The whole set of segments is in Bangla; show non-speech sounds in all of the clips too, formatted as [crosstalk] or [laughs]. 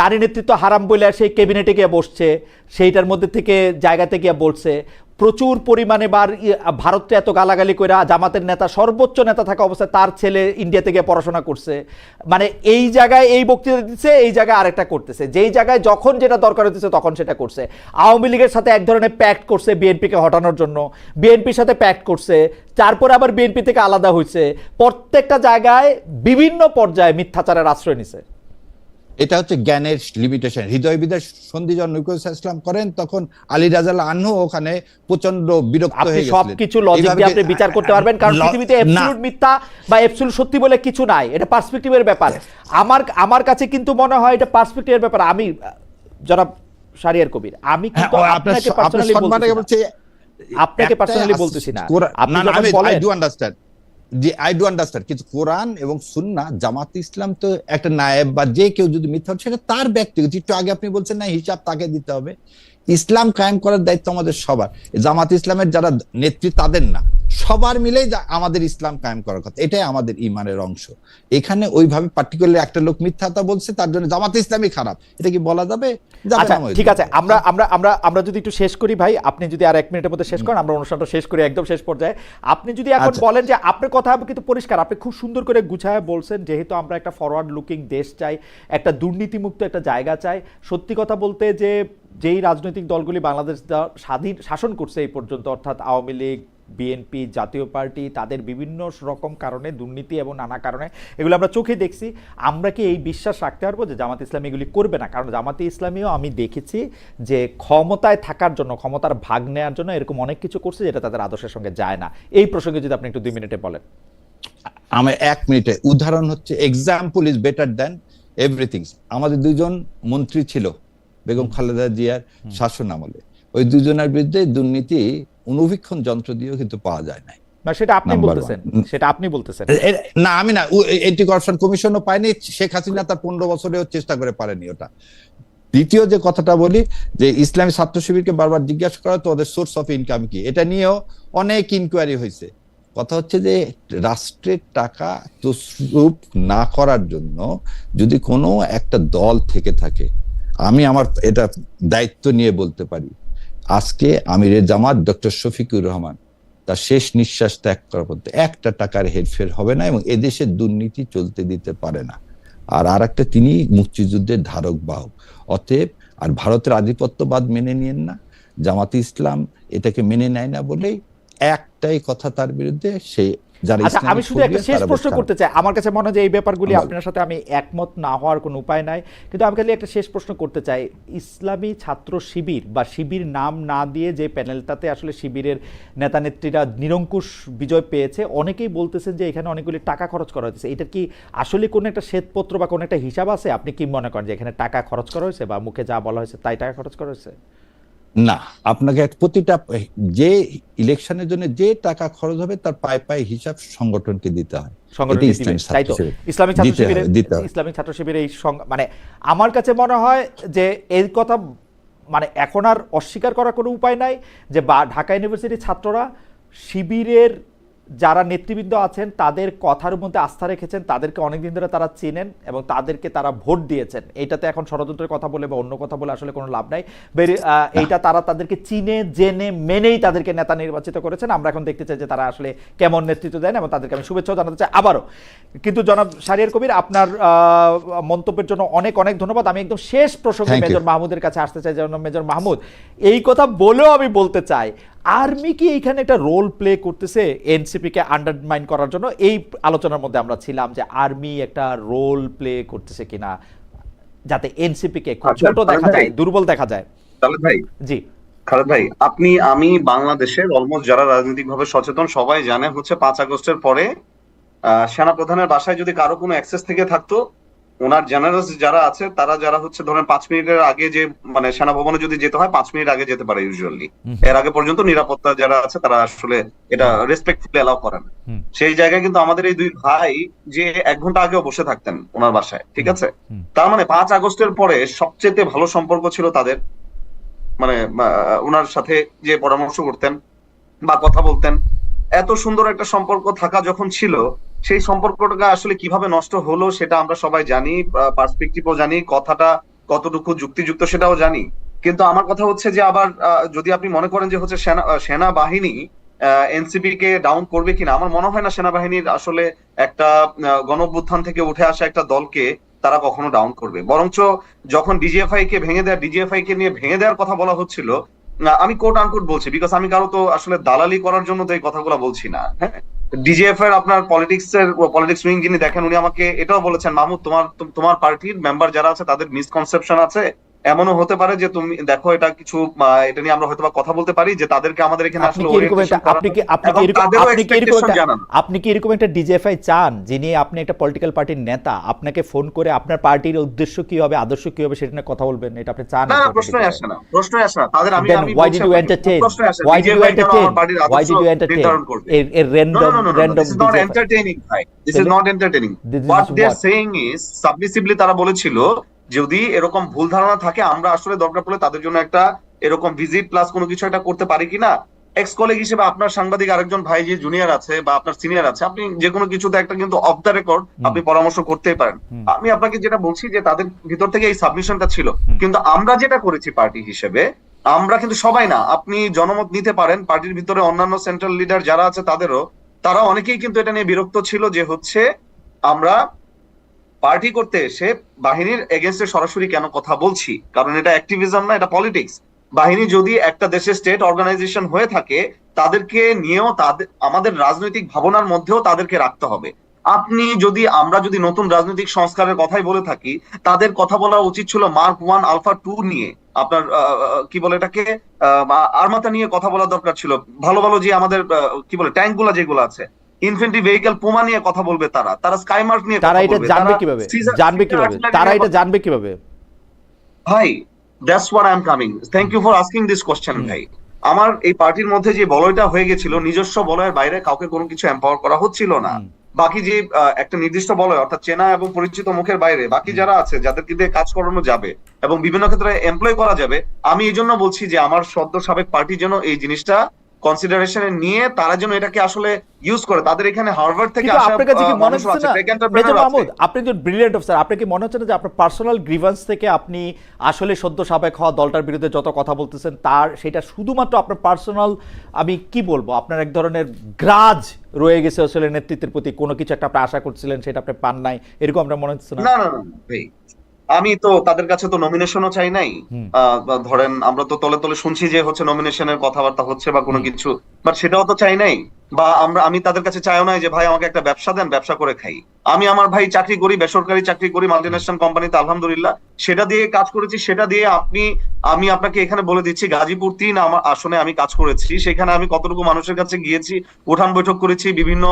নারী নেতৃত্ব হারাম বলে সেই ক্যাবিনেটে গিয়ে বসছে, সেইটার মধ্যে থেকে জায়গাতে গিয়ে বলছে, প্রচুর পরিমাণে বার ভারতকে এত গালাগালি করে জামাতের নেতা, সর্বোচ্চ নেতা থাকা অবস্থায় তার ছেলে ইন্ডিয়াতে গিয়ে পড়াশোনা করছে। মানে এই জায়গায় এই বক্তৃতা দিচ্ছে এই জায়গায় আরেকটা করতেছে। যেই জায়গায় যখন যেটা দরকার হতেছে তখন সেটা করছে। আওয়ামী লীগের সাথে এক ধরনের প্যাক্ট করছে বিএনপিকে হটানোর জন্য। বিএনপির সাথে প্যাক্ট করছে, তারপরে আবার বিএনপি থেকে আলাদা হয়েছে প্রত্যেকটা জায়গায় বিভিন্ন পর্যায়ে মিথ্যাচারের আশ্রয় নিছে। এটা হচ্ছে জ্ঞানের লিমিটেশন হৃদয় বিদায় সন্ধি যখন নৈকুল ইসলাম করেন তখন আলী রাজাল আনহু ওখানে প্রচণ্ড বিরক্ত হয়ে গেছিলেন। সবকিছু লজিক দিয়ে আপনি বিচার করতে পারবেন কারণ পৃথিবীতে না, এবসলিউট মিথ্যা বা এবসলিউট সত্যি বলে কিছু নাই। এটা পার্সপেক্টিভের ব্যাপার। আমার আমার কাছে কিন্তু মনে হয় এটা পার্সপেক্টিভের ব্যাপার। আমি জনাব শারিয়ার কবির আমি হ্যাঁ, কিন্তু আপনাকে পার্সোনালি বলছে আপনাকে আস- বলতেছি না। আপনি যখন আমি বলেন- I do understand ji I do understand কিন্তু কোরআন এবং সুন্না, জামাত ইসলাম তো একটা নায়েব বা যে কেউ যদি মিথ্যা সেটা তার ব্যক্তিগত একটু আগে আপনি বলছেন না, হিসাব তাকে দিতে হবে। ইসলাম কায়েম করার দায়িত্ব আমাদের সবার। জামাত ইসলামের যারা নেত্রী, তাদের না। সবার মিলেই যা- আমাদের ইসলাম কায়েম করার কথা। এটাই আমাদের ইমানের অংশ। এখানে ওইভাবে পার্টিকুলার একটা লোক মিথ্যাটা বলছে তার জন্য জামাত ইসলামই খারাপ। এটা কি বলা যাবে? আচ্ছা ঠিক আছে। আমরা আমরা আমরা আমরা যদি একটু শেষ করি ভাই আপনি যদি আর এক মিনিটের মধ্যে শেষ করেন আমরা অনুষ্ঠানটা শেষ করি একদম শেষ পর্যায়ে। আপনি যদি এখন আচ্ছা। বলেন যে আপনার কথা কিন্তু পরিষ্কার আপনি খুব সুন্দর করে গুছায় বলছেন যেহেতু আমরা একটা ফরওয়ার্ড লুকিং দেশ চাই একটা দুর্নীতিমুক্ত একটা জায়গা চাই। সত্যি কথা বলতে যে যেই রাজনৈতিক দলগুলি বাংলাদেশ স্বাধীন শাসন করছে এই পর্যন্ত অর্থাৎ আওয়ামী লীগ বিএনপি জাতীয় পার্টি তাদের বিভিন্ন রকম কারণে দুর্নীতি এবং নানা কারণে এগুলো আমরা চোখে দেখছি। আমরা কি এই বিশ্বাস রাখতে পারব যে জামাত ইসলামী এগুলি করবে না? কারণ জামাতে ইসলামীও আমি দেখেছি যে ক্ষমতায় থাকার জন্য ক্ষমতার ভাগ নেওয়ার জন্য এরকম অনেক কিছু করছে যেটা তাদের আদর্শের সঙ্গে যায় না। এই প্রসঙ্গে যদি আপনি একটু দুই মিনিটে বলেন। আমার এক মিনিটে। উদাহরণ হচ্ছে example is better than everything আমাদের দুজন মন্ত্রী ছিল বেগম খালেদা জিয়ার শাসন আমলে। ওই দুজনের বিরুদ্ধে দুর্নীতি অনুবীক্ষণ যন্ত্র দিয়েও কিন্তু পাওয়া যায় নাই। না সেটা আপনি বলতেছেন। সেটা আপনি বলতেছেন। না আমি না এন্টি করাপশন কমিশনও পায়নি শেখ হাসিনা তার পনেরো বছরেও চেষ্টা করে পারেনি ওটা। দ্বিতীয় যে কথাটা বলি যে ইসলামী ছাত্র শিবিরকে বারবার জিজ্ঞাসা করা তো ওদের সোর্স অফ ইনকাম কি? এটা নিয়েও অনেক ইনকোয়ারি হয়েছে। কথা হচ্ছে যে রাষ্ট্রের টাকা তসরুপ না করার জন্য যদি কোনো একটা দল থেকে থাকে আমি আমার এটা দায়িত্ব নিয়ে বলতে পারি আজকে আমিরের জামাত ডক্টর শফিকুর রহমান, তার শেষ নিঃশ্বাস ত্যাগ করার পর্যন্ত একটা টাকার হেরফের হবে না এবং এদেশের দুর্নীতি চলতে দিতে পারে না। আর আর একটা তিনি মুক্তিযুদ্ধের ধারক বাহক। অতএব, আর ভারতের আধিপত্যবাদ মেনে নিয়েন না। জামাত ইসলাম এটাকে মেনে নেয় না বলেই একটাই কথা তার বিরুদ্ধে সে যারা আচ্ছা আমি শুধু একটা শেষ প্রশ্ন করতে চাই। আমার কাছে মনে হয় যে এই ব্যাপারগুলি আপনার সাথে আমি একমত না হওয়ার কোনো উপায় নাই। কিন্তু আমি খালি একটা শেষ প্রশ্ন করতে চাই। ইসলামী ছাত্র শিবির বা শিবির নাম না দিয়ে যে প্যানেলটাতে আসলে শিবিরের নেতা নেত্রীরা নিরঙ্কুশ বিজয় পেয়েছে অনেকেই বলতেছেন যে এখানে অনেকগুলি টাকা খরচ করা হয়েছে। এটা কি আসলে কোনো একটা শ্বেতপত্র বা কোনো একটা হিসাব আছে? আপনি কি মনে করেন যে এখানে টাকা খরচ করা হয়েছে বা মুখে যা বলা হয়েছে তাই টাকা খরচ করা হয়েছে? না আপনাকে এক- প্রতিটা যে ইলেকশনের জন্য যে টাকা খরচ হবে তার পায়ে পায়ে হিসাব সংগঠনকে দিতে হয়। ইসলামিক ছাত্র শিবিরে শিবিরের ইসলামিক ছাত্র শিবিরের এই মানে আমার কাছে মনে হয় যে এই কথা মানে এখন আর অস্বীকার করার কোনো উপায় নাই যে বা ঢাকা ইউনিভার্সিটির ছাত্ররা শিবিরের যারা নেতৃবৃন্দ আছেন তাদের কথার মধ্যে আস্থা রেখেছেন তাদেরকে অনেকদিন ধরে তারা চেনেন এবং তাদেরকে তারা ভোট দিয়েছেন। এইটাতে এখন ষড়যন্ত্রের কথা বলে বা অন্য কথা বলে আসলে কোনো লাভ নাই। এইটা তারা তাদেরকে চিনে জেনে মেনেই তাদেরকে নেতা নির্বাচিত করেছেন। আমরা এখন দেখতে চাই যে তারা আসলে কেমন নেতৃত্ব দেন এবং তাদেরকে আমি শুভেচ্ছাও জানাতে চাই আবারও। কিন্তু জনাব সারিয়ার কবির আপনার আহ, মন্তব্যের জন্য অনেক অনেক ধন্যবাদ। আমি একদম শেষ প্রসঙ্গে মেজর মাহমুদের কাছে আসতে চাই যেন মেজর মাহমুদ। এই কথা বলেও আমি বলতে চাই আর্মি কি এখানে একটা রোল প্লে করতেছে এনসিপি কে আন্ডারমাইন করার জন্য? এই আলোচনার মধ্যে আমরা ছিলাম যে আর্মি একটা রোল প্লে করতেছে কিনা যাতে এনসিপি কে খুব আচ্ছা, ছোট দেখা যায় দুর্বল দেখা যায়। তাহলে ভাই। জি। খালেদ ভাই আপনি আমি বাংলাদেশের অলমোস্ট যারা রাজনৈতিক ভাবে সচেতন সবাই জানে হচ্ছে পাঁচ আগস্টের পরে সেনাপ্রধানের বাসায় যদি কারও কোনো অ্যাক্সেস থেকে থাকতো ওনার জেনারেলস যারা আছে তারা যারা হচ্ছে ধরেন পাঁচ মিনিটের আগে যে মানে সেনা ভবনে যদি যেতে হয় পাঁচ মিনিট আগে যেতে পারে ইউজুয়ালি এর আগে পর্যন্ত নিরাপত্তা যারা আছে তারা আসলে এটা রেসপেক্টফুলি এলাও করেন। সেই জায়গায় কিন্তু আমাদের এই দুই ভাই যে এক ঘণ্টা আগেও বসে থাকতেন ওনার বাসায় ঠিক আছে? তার মানে পাঁচ আগস্টের পরে সবচেয়ে ভালো সম্পর্ক ছিল তাদের। মানে ওনার সাথে যে পরামর্শ করতেন বা কথা বলতেন এত সুন্দর একটা সম্পর্ক থাকা যখন ছিল, সেই সম্পর্কটা আসলে কীভাবে নষ্ট হলো সেটা আমরা সবাই জানি পার্সপেক্টিভও জানি, কথাটা কতটুকু যুক্তিযুক্ত সেটাও জানি। কিন্তু আমার কথা হচ্ছে যে আবার যদি আপনি মনে করেন যে হচ্ছে সেনা, সেনাবাহিনী এনসিপি কে ডাউন করবে কিনা, আমার মনে হয় না সেনাবাহিনীর আসলে একটা গণ থেকে উঠে আসা একটা দলকে তারা কখনো ডাউন করবে। বরঞ্চ যখন ডিজিএফআই কে ভেঙে দেওয়ার ডিজিএফআই কে নিয়ে ভেঙে দেওয়ার কথা বলা হচ্ছিল আহ, আমি কোট আনকোট বলছি বিকজ আমি কারও তো আসলে দালালি করার জন্য তো এই কথাগুলো বলছি না হ্যাঁ? ডিজিএফ এর আপনার পলিটিক্স এর পলিটিক্স উইং যিনি দেখেন উনি আমাকে এটাও বলেছেন মাহমুদ তোমার তোমার পার্টির মেম্বার যারা আছে তাদের মিসকনসেপশন আছে এমনও হতে পারে যে তুমি দেখো এটা কিছু এটা নিয়ে আমরা হয়তো বা কথা বলতে পারি যে তাদেরকে আমাদের এখানে আসলে আপনি কি আপনি কি আপনি কি এরকম। আপনি কি এরকম একটা ডিজিএফআই চান যিনি আপনি একটা পলিটিক্যাল পার্টির নেতা আপনাকে ফোন করে আপনার পার্টির উদ্দেশ্য কি হবে আদর্শ কি হবে সেটা নিয়ে কথা বলবেন এটা আপনি চান না প্রশ্নই আসে না প্রশ্নই আসে না তাদের আমি আমি why বলছি did you আপনাকে, entertain? প্রশ্নই আসে না। Why did you DJFI কেন entertain? আমার পার্টির Why আদর্শ did you entertain? A, a random, no, no, no, no. random This is not entertaining, ভাই. This is তাহলে- not entertaining. This is What they are saying is, submissively তারা বলেছিল, যদি এরকম ভুল ধারণা থাকে আমরা আসলে দরকার পড়লে তাদের জন্য একটা এরকম ভিজিট প্লাস কোনো কিছু একটা করতে পারি কিনা? এক্স কলিগ হিসেবে আপনার সাংবাদিক আরেকজন ভাই যে জুনিয়র আছে বা আপনার সিনিয়র আছে আপনি যে কোনো কিছুতে একটা কিন্তু অফ দ্য রেকর্ড আপনি পরামর্শ করতেই পারেন। আমি আপনাকে যেটা বলছি যে তাদের ভিতর থেকে এই সাবমিশনটা ছিল। কিন্তু আমরা যেটা করেছি পার্টি হিসেবে আমরা কিন্তু সবাই না আপনি জনমত নিতে পারেন পার্টির ভিতরে অন্যান্য সেন্ট্রাল লিডার যারা আছে তাদেরও তারা অনেকেই কিন্তু এটা নিয়ে বিরক্ত ছিল যে হচ্ছে আমরা পার্টি করতে এসে বাহিনীর এগেনস্টে সরাসরি কেন কথা বলছি? কারণ এটা অ্যাক্টিভিজম না, এটা পলিটিক্স বাহিনী যদি একটা দেশের স্টেট অর্গানাইজেশন হয়ে থাকে, তাদেরকে নিয়েও তাদের আমাদের রাজনৈতিক ভাবনার মধ্যেও তাদেরকে রাখতে হবে। আপনি যদি, আমরা যদি নতুন রাজনৈতিক সংস্কারের কথাই বলে থাকি, তাদের কথা বলা উচিত ছিল মার্ক ওয়ান আলফা টু নিয়ে। আপনার কি বলে এটাকে? আর্মাতা নিয়ে কথা বলা দরকার ছিল। ভালো ভালো যে আমাদের কি বলে ট্যাঙ্কগুলা যেগুলো আছে। ইনফেন্ট্রি ভেহিকল পুমা নিয়ে কথা বলবে তারা। তারা স্কাইমার্ক নিয়ে তারা এটা জানবে কীভাবে? জানবে কীভাবে? তারা এটা জানবে কীভাবে? ভাই that's what I am coming thank you for asking this question ভাই। আমার এই পার্টির মধ্যে যে বলয়টা হয়ে গেছিল নিজস্ব বলয়ের বাইরে কাউকে কোনো কিছু এম্পাওয়ার করা হচ্ছিল না। বাকি যে একটা নির্দিষ্ট বলয় অর্থাৎ চেনা এবং পরিচিত মুখের বাইরে বাকি যারা আছে যাদেরকে দিয়ে কাজ করানো যাবে এবং বিভিন্ন ক্ষেত্রে এমপ্লয় করা যাবে আমি এই জন্য বলছি যে আমার সদ্য সাবেক পার্টি যেন এই জিনিসটা কনসিডারেশনে নিয়ে তারা যেন এটাকে আসলে ইউজ করে। তাদের এখানে হার্ভার্ড থেকে আসা আপনার কাছে কি মনে হচ্ছে না। মাহমুদ আপনি একজন ব্রিলিয়েন্ট অফিসার আপনার কি মনে হচ্ছে না যে আপনার পার্সোনাল গ্রিভান্স থেকে আপনি আসলে সদ্য সাবেক হওয়া দলটার বিরুদ্ধে যত কথা বলতেছেন তার সেটা শুধুমাত্র আপনার পার্সোনাল আমি কি বলব আপনার এক ধরনের গ্রাজ রয়ে গেছে আসলে নেতৃত্বের প্রতি। কোনো কিছু একটা আপনি আশা করছিলেন সেটা আপনি পান নাই। এরকম আপনার মনে হচ্ছে না? না না না না, ভাই আমি তো তাদের কাছে তো নমিনেশনও চাই নাই। আহ, ধরেন আমরা তো তলে তলে শুনছি যে হচ্ছে নমিনেশনের কথাবার্তা হচ্ছে বা কোনো কিছু বাট সেটাও তো চাই নাই। বা আমরা আমি তাদের কাছে চাইও নাই যে ভাই আমাকে একটা ব্যবসা দেন ব্যবসা করে খাই। আমি আমার ভাই চাকরি করি বেসরকারি চাকরি করি মাল্টিন্যাশনাল কোম্পানিতে আলহামদুলিল্লাহ। সেটা দিয়ে কাজ করেছি সেটা দিয়ে আপনি আমি আপনাকে এখানে বলে দিচ্ছি গাজীপুর তিন আমার আসনে আমি কাজ করেছি। সেখানে আমি কতটুকু মানুষের কাছে গিয়েছি উঠান বৈঠক করেছি বিভিন্ন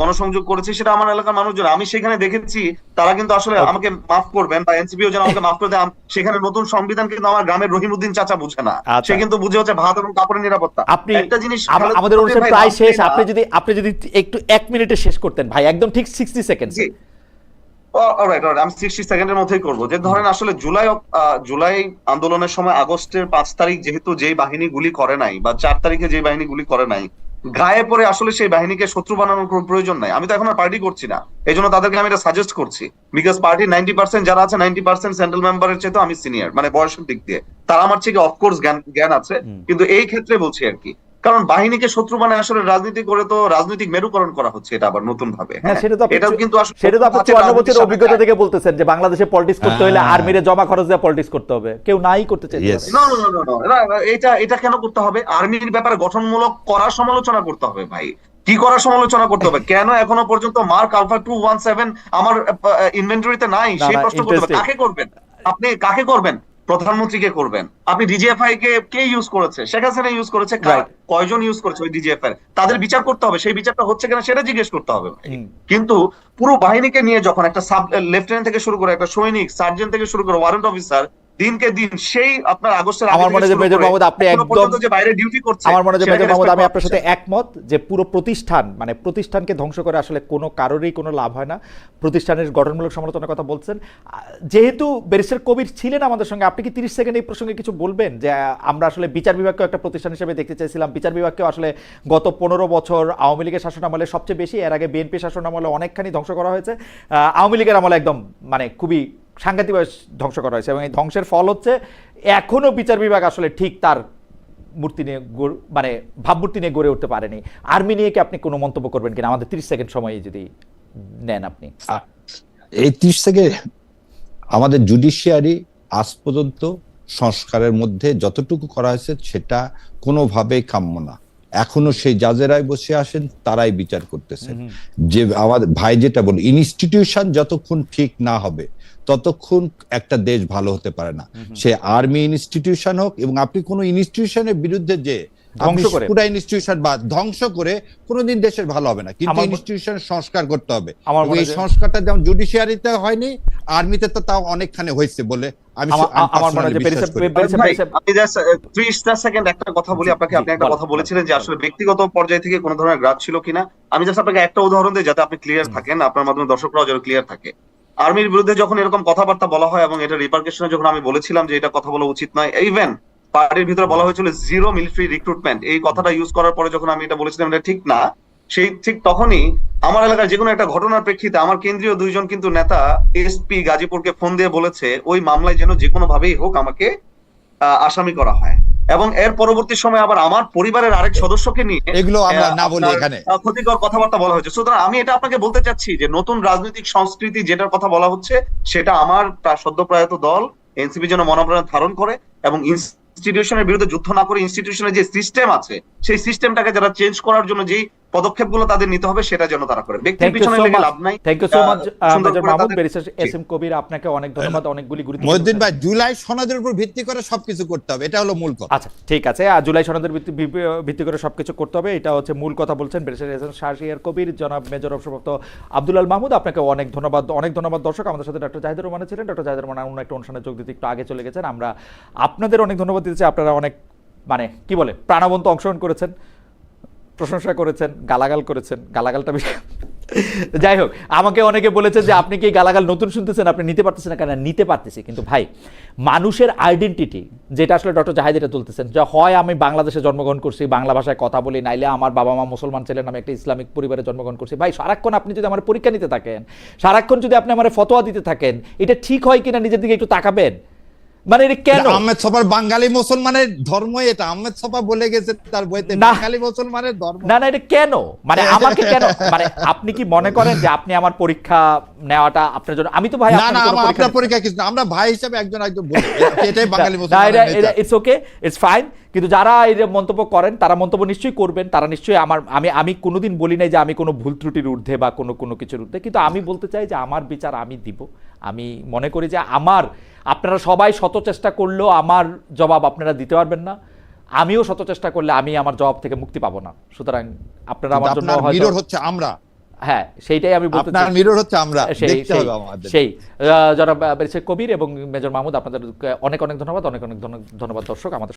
গণসংযোগ করেছি সেটা আমার এলাকার মানুষজন। আমি সেখানে দেখেছি তারা কিন্তু আসলে আমাকে মাফ করবেন বা এনসিপিও যেন আমাকে মাফ করে দেয় সেখানে নতুন সংবিধান কিন্তু আমার গ্রামের রহিমউদ্দিন চাচা বুঝে না। আচ্ছা। সে কিন্তু বুঝে হচ্ছে ভাত এবং কাপড়ের নিরাপত্তা। একটা জিনিস আমাদের প্রায় শেষ আপনি যদি আপনি যদি একটু এক মিনিটে শেষ করতেন ভাই একদম ঠিক সিক্সটি সেকেন্ড। অলরাইট অলরাইট আমি সিক্সটি সেকেন্ডের মধ্যেই করব। যে ধরেন আসলে জুলাই জুলাই আন্দোলনের সময় আগস্টের পাঁচ তারিখ যেহেতু যেই বাহিনী গুলি করে নাই বা চার তারিখে যে বাহিনী গুলি করে নাই গায়ে পরে আসলে সেই বাহিনীকে শত্রু বানানোর কোনো প্রয়োজন নাই। আমি তো এখন আর পার্টি করছি না। এই জন্য তাদেরকে আমি এটা সাজেস্ট করছি। বিকজ পার্টি নাইনটি পার্সেন্ট যারা আছে নাইনটি পার্সেন্ট সেন্ট্রাল মেম্বারের চেয়ে আমি সিনিয়র মানে বয়সের দিক দিয়ে। তারা আমার থেকে অফকোর্স জ্ঞান জ্ঞান আছে। কিন্তু এই ক্ষেত্রে বলছি আর কি কারণ বাহিনীকে শত্রু মানে আসলে রাজনীতি করে তো রাজনৈতিক মেরুকরণ করা হচ্ছে এটা আবার নতুন ভাবে হ্যাঁ সেটা তো আপনি এটাও কিন্তু সেটা তো আপনি চুয়ান্ন বছরের অভিজ্ঞতা থেকে বলতেছেন যে বাংলাদেশে পলিটিক্স করতে হলে হ্যাঁ। আর্মিরে জমা খরচ দিয়ে পলিটিক্স করতে হবে। কেউ নাই করতে চাই no. না, না, এটা এটা কেন করতে হবে? আর্মির ব্যাপারে গঠনমূলক করার সমালোচনা করতে হবে ভাই। কি করার সমালোচনা করতে হবে? কেন এখনও পর্যন্ত mark alpha two one seven আমার ইনভেন্টরিতে নাই? না, সেই প্রশ্ন করতে হবে। কাকে করবেন? আপনি কাকে করবেন? প্রধানমন্ত্রীকে করবেন। আপনি ডিজিএফআই কে কে ইউজ করেছে? শেখ হাসিনা ইউজ করেছে কয়জন ইউজ করেছে ওই ডিজিএফআই তাদের বিচার করতে হবে সেই বিচারটা হচ্ছে কিনা সেটা জিজ্ঞেস করতে হবে। কিন্তু পুরো বাহিনীকে নিয়ে যখন একটা সাব লেফটেন্যান্ট থেকে শুরু করে একটা সৈনিক সার্জেন্ট থেকে শুরু করে ওয়ারেন্ট অফিসার দিনকে দিন সেই আপনার আগস্টের আমার মনে হয় মেজর মাহমুদ আপনি একদম যে বাইরে ডিউটি করছে আমার মনে হয় মেজর মাহমুদ আমি আপনার সাথে একমত যে পুরো প্রতিষ্ঠান মানে প্রতিষ্ঠানকে ধ্বংস করে আসলে কোনো কারোরই কোনো লাভ হয় না। প্রতিষ্ঠানের গঠনমূলক সমালোচনার কথা বলছেন। যেহেতু ব্যারিস্টার কবির ছিলেন আমাদের সঙ্গে আপনি কি তিরিশ সেকেন্ড এই প্রসঙ্গে কিছু বলবেন? যে আমরা আসলে বিচার বিভাগকে একটা প্রতিষ্ঠান হিসেবে দেখতে চাইছিলাম। বিচার বিভাগকেও আসলে গত পনেরো বছর আওয়ামী লীগের শাসন আমলে সবচেয়ে বেশি এর আগে বিএনপি শাসন আমলে অনেকখানি ধ্বংস করা হয়েছে। আওয়ামী লীগের আমলে একদম মানে খুবই সাংঘাতিকভাবে ধ্বংস করা হয়েছে এবং এই ধ্বংসের ফল হচ্ছে এখনও বিচার বিভাগ আসলে ঠিক তার মূর্তি নিয়ে মানে ভাবমূর্তি নিয়ে গড়ে উঠতে পারেনি। আর্মি নিয়ে কি আপনি কোনো মন্তব্য করবেন কিনা? আমাদের তিরিশ সেকেন্ড সময় যদি নেন আপনি। এই তিরিশ থেকে আমাদের জুডিশিয়ারি আজ পর্যন্ত সংস্কারের মধ্যে যতটুকু করা হয়েছে সেটা কোনোভাবেই কাম্য না। এখনও সেই জাজেরাই বসে আসেন তারাই বিচার করতেছেন। যে আমাদের ভাই যেটা বল ইনস্টিটিউশন যতক্ষণ ঠিক না হবে ততক্ষণ একটা দেশ ভালো হতে পারে না। সে আর্মি ইনস্টিটিউশন হোক এবং আপনি কোনো ইনস্টিটিউশনের বিরুদ্ধে যে ধ্বংস করে। পুরা ইনস্টিটিউশন বা ধ্বংস করে কোনোদিন দেশের ভালো হবে না। কিন্তু ইনস্টিটিউশন সংস্কার করতে হবে। এই সংস্কারটা যেমন জুডিশিয়ারিতে হয়নি আর্মিতে তো তাও অনেকখানি হয়েছে বলে আমি আমার- মনে হয় আমি জাস্ট ত্রিশটা সেকেন্ড একটা কথা বলি আপনাকে আপনি একটা কথা বলেছিলেন যে আসলে ব্যক্তিগত পর্যায় থেকে কোনো ধরনের গ্রাফ ছিল কিনা। আমি জাস্ট আপনাকে একটা উদাহরণ দিই যাতে আপনি ক্লিয়ার থাকেন আপনার মাধ্যমে দর্শকরাও যেন ক্লিয়ার থাকে। আর্মির বিরুদ্ধে যখন এরকম কথাবার্তা বলা হয় এবং এটা রিপার্কেশনে যখন আমি বলেছিলাম যে এটা কথা বলা উচিত নয় ইভেন পার্টির ভিতরে বলা হয়েছিল জিরো মিলিটারি রিক্রুটমেন্ট এই কথাটা ইউজ করার পরে যখন আমি এটা বলেছিলাম এটা ঠিক না। সেই ঠিক তখনই আমার এলাকার যে কোনো একটা ঘটনার প্রেক্ষিতে আমার কেন্দ্রীয় দুইজন কিন্তু নেতা এসপি গাজীপুরকে ফোন দিয়ে বলেছে ওই মামলায় যেন যে কোনো ভাবেই হোক আমাকে আসামি করা হয়। এবং এর পরবর্তী সময় আবার আমার পরিবারের আরেক সদস্যকে নিয়ে এগুলো আমরা না বলি এখানে। ক্ষতিকর কথাবার্তা বলা হয়েছে। সুতরাং আমি এটা আপনাকে বলতে চাচ্ছি যে নতুন রাজনৈতিক সংস্কৃতি যেটার কথা বলা হচ্ছে সেটা আমার প্রা- সদ্যপ্রয়াত দল এনসিপি যেন মনোপ্রাণ ধারণ করে এবং ইনস্টিটিউশনের বিরুদ্ধে যুদ্ধ না করে ইনস্টিটিউশনের যে সিস্টেম আছে, সেই সিস্টেমটাকে যারা চেঞ্জ করার জন্য যেই পদক্ষেপগুলো তাদের নিতে হবে সেটা যেন তারা করে। ব্যক্তির পিছনে লেগে লাভ নাই। Thank you so much major Mahmud barrister S M Kabir আপনাকে অনেক ধন্যবাদ অনেকগুলি গুরুত্ব মহিউদ্দিন ভাই জুলাই সনদের উপর ভিত্তি করে সবকিছু করতে হবে এটা হলো মূল কথা। আচ্ছা ঠিক আছে আর জুলাই সনদের ভিত্তি করে সবকিছু করতে হবে এটা হচ্ছে মূল কথা বলছেন barrister S M Shahriar Kabir জনাব মেজর অবসরপ্রাপ্ত আব্দুল আল মাহমুদ আপনাকে অনেক ধন্যবাদ অনেক ধন্যবাদ দর্শক আমাদের সাথে ডক্টর জাহিদুর রহমান ছিলেন ডক্টর জাহিদুর রহমান অন্য একটা অনুষ্ঠানে যোগ দিতে একটু আগে চলে গেছেন আমরা আপনাদের অনেক ধন্যবাদ দিতেছি আপনারা অনেক মানে কি বলে প্রাণবন্ত অংশগ্রহণ করেছেন প্রশংসা করেছেন, গালাগাল করেছেন, গালাগালটা বেশি [laughs] যাই হোক, আমাকে অনেকে বলেছে যে আপনি কি গালাগাল নতুন শুনতেছেন, আপনি নিতে পারতেছেন না, কেন নিতে পারতেছি। কিন্তু ভাই, মানুষের আইডেন্টিটি যেটা আসলে ডক্টর জাহিদ এটা তুলতেছেন, যে হয় আমি বাংলাদেশে জন্মগ্রহণ করছি, বাংলা ভাষায় কথা বলি, নাইলে আমার বাবা মা মুসলমান ছিলেন আমি একটা ইসলামিক পরিবারে জন্মগ্রহণ করছি। ভাই, সারাক্ষণ আপনি যদি আমার পরীক্ষা নিতে থাকেন, সারাক্ষণ যদি আপনি আমার ফতোয়া দিতে থাকেন, এটা ঠিক হয় কিনা, নিজের দিকে একটু তাকাবেন? মানে এটা কেন? আহমেদ সফার বাঙালি মুসলমানের ধর্ম এটা। আহমেদ সফা বলে গেছে তার বইতে বাঙালি মুসলমানের ধর্ম। না না এটা কেন? মানে আমাকে কেন? মানে আপনি কি মনে করেন যে আপনি আমার পরীক্ষা নেওয়াটা আপনার জন্য আমি তো ভাই না আপনার না আপনার পরীক্ষা কিছু না। আমরা ভাই হিসাবে একজন একজন বলি। এটাই বাঙালি না এটা ইটস ওকে ইটস ফাইন কিন্তু যারা এই যে মন্তব্য করেন তারা মন্তব্য নিশ্চয়ই করবেন তারা নিশ্চয়ই আমার আমি আমি কোনোদিন বলি নাই যে আমি কোনো ভুল ত্রুটির ঊর্ধ্বে বা কোনো কোনো কিছুর ঊর্ধ্বে। কিন্তু আমি বলতে চাই যে আমার বিচার আমি দিব। আমি মনে করি যে আমার আপনারা সবাই শত চেষ্টা করলেও আমার জবাব আপনারা দিতে পারবেন না। আমিও শত চেষ্টা করলে আমি আমার জবাব থেকে মুক্তি পাবো না। সুতরাং আপনারা আমার জন্য মিরর হচ্ছে আমরা। হ্যাঁ সেইটাই আমি বলতে আপনার চাই। মিরর হচ্ছে আমরা। সেই দেখতে সেই হবে আমাদের। সেই। আহ, যারা কবির এবং মেজর মাহমুদ আপনাদের অনেক অনেক ধন্যবাদ অনেক অনেক ধন্য- ধন্যবাদ দর্শক আমাদের